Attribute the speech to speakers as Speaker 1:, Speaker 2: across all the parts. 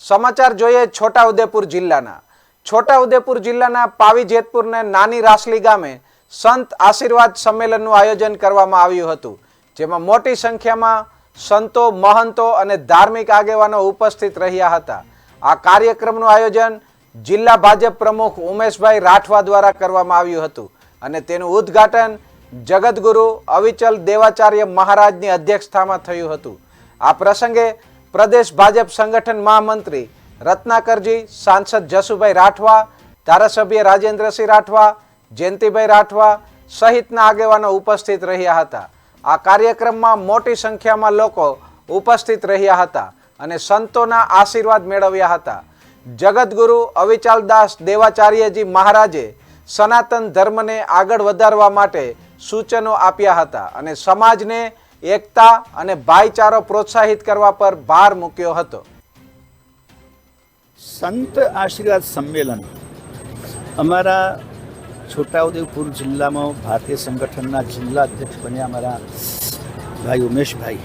Speaker 1: સમાચાર જોઈએ છોટાઉદેપુર જિલ્લાના. છોટાઉદેપુર જિલ્લાના પાવી જેતપુરને નાની રાસલી ગામે સંત આશીર્વાદ સંમેલનનું આયોજન કરવામાં આવ્યું હતું, જેમાં મોટી સંખ્યામાં સંતો, મહંતો અને ધાર્મિક આગેવાનો ઉપસ્થિત રહ્યા હતા. આ કાર્યક્રમનું આયોજન જિલ્લા ભાજપ પ્રમુખ ઉમેશભાઈ રાઠવા દ્વારા કરવામાં આવ્યું હતું અને તેનું ઉદ્ઘાટન જગતગુરુ અવિચલ દેવાચાર્ય મહારાજની અધ્યક્ષતામાં થયું હતું. આ પ્રસંગે પ્રદેશ ભાજપ સંગઠન મહામંત્રી રત્નાકરજી, સાંસદ જસુભાઈ રાઠવા, ધારાસભ્ય રાજેન્દ્રસિંહ રાઠવા, જયંતિભાઈ રાઠવા સહિતના આગેવાનો ઉપસ્થિત રહ્યા હતા. આ કાર્યક્રમમાં મોટી સંખ્યામાં લોકો ઉપસ્થિત રહ્યા હતા અને સંતોના આશીર્વાદ મેળવ્યા હતા. જગતગુરુ અવિચાલદાસ દેવાચાર્યજી મહારાજે સનાતન ધર્મને આગળ વધારવા માટે સૂચનો આપ્યા હતા અને સમાજને એકતા અને ભાઈચારો પ્રોત્સાહિત કરવા પર ભાર મૂક્યો હતો.
Speaker 2: સંત આશીર્વાદ સંમેલન અમારા છોટાઉદેપુર જિલ્લામાં ભારતીય સંગઠનના જિલ્લા અધ્યક્ષ બન્યા અમારા ભાઈ ઉમેશભાઈ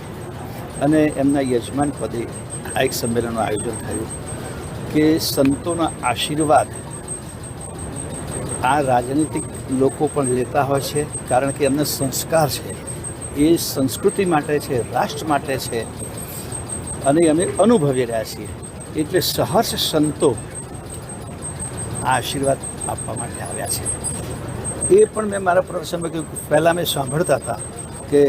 Speaker 2: અને એમના યજમાન પદે આ એક સંમેલનનું આયોજન થયું કે સંતોના આશીર્વાદ આ રાજનીતિક લોકો પણ લેતા હોય છે કારણ કે એમને સંસ્કાર છે. એ સંસ્કૃતિ માટે છે, રાષ્ટ્ર માટે છે અને અમે અનુભવી રહ્યા છીએ. એટલે સહર્ષ સંતો આ આશીર્વાદ આપવા માટે આવ્યા છે. એ પણ મેં મારા પ્રસંગમાં કહ્યું પહેલાં મેં સાંભળતા હતા કે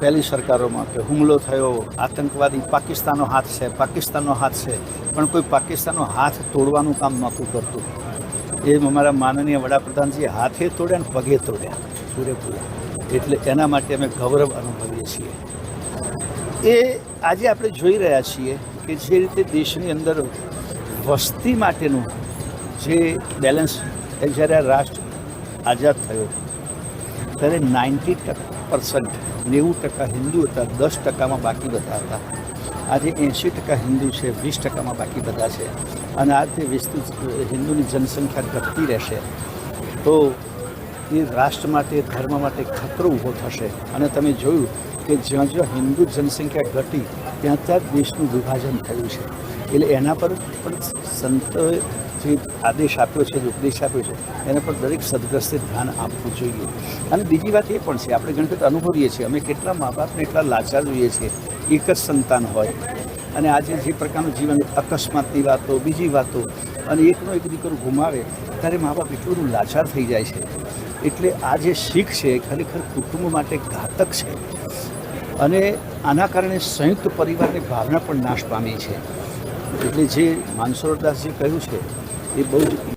Speaker 2: પહેલી સરકારોમાં કે હુમલો થયો, આતંકવાદી પાકિસ્તાનનો હાથ છે, પાકિસ્તાનનો હાથ છે, પણ કોઈ પાકિસ્તાનનો હાથ તોડવાનું કામ નહોતું કરતું. એ અમારા માનનીય વડાપ્રધાનજી હાથે તોડ્યા ને પગે તોડ્યા, પૂરેપૂરા. એટલે એના માટે અમે ગૌરવ અનુભવીએ છીએ. એ આજે આપણે જોઈ રહ્યા છીએ કે જે રીતે દેશની અંદર વસ્તી માટેનું જે બેલેન્સ જ્યારે આ રાષ્ટ્ર આઝાદ થયો, ત્યારે નાઇન્ટી પર્સન્ટ નેવું ટકા હિન્દુ હતા, દસ ટકામાં બાકી બધા હતા. આજે એંશી ટકા હિન્દુ છે, વીસ ટકામાં બાકી બધા છે. અને આ રીતે વિસ્તૃત હિન્દુની જનસંખ્યા ઘટતી રહેશે, તો એ રાષ્ટ્ર માટે ધર્મ માટે ખતરો ઊભો થશે. અને તમે જોયું કે જ્યાં જ્યાં હિન્દુ જનસંખ્યા ઘટી, ત્યાં ત્યાં દેશનું વિભાજન થયું છે. એટલે એના પર પણ સંતોએ જે આદેશ આપ્યો છે, જે ઉપદેશ આપ્યો છે, એના પર દરેક સદગ્રસ્તે ધ્યાન આપવું જોઈએ. અને બીજી વાત એ પણ છે, આપણે ઘણી વખત અનુભવીએ છીએ, અમે કેટલા મા બાપને એટલા લાચાર જોઈએ છીએ. એક જ સંતાન હોય. અને આજે જે પ્રકારનું જીવન, અકસ્માતની વાતો, બીજી વાતો, અને એકનો એક દીકરો ગુમાવે, ત્યારે મા બાપ એટલું લાચાર થઈ જાય છે. એટલે આ જે શીખ છે ખરેખર કુટુંબ માટે ઘાતક છે. અને આના કારણે સંયુક્ત પરિવારની ભાવના પણ નાશ પામી છે. એટલે જે માનસરોવરદાસજી કહ્યું છે, એ બહુ જ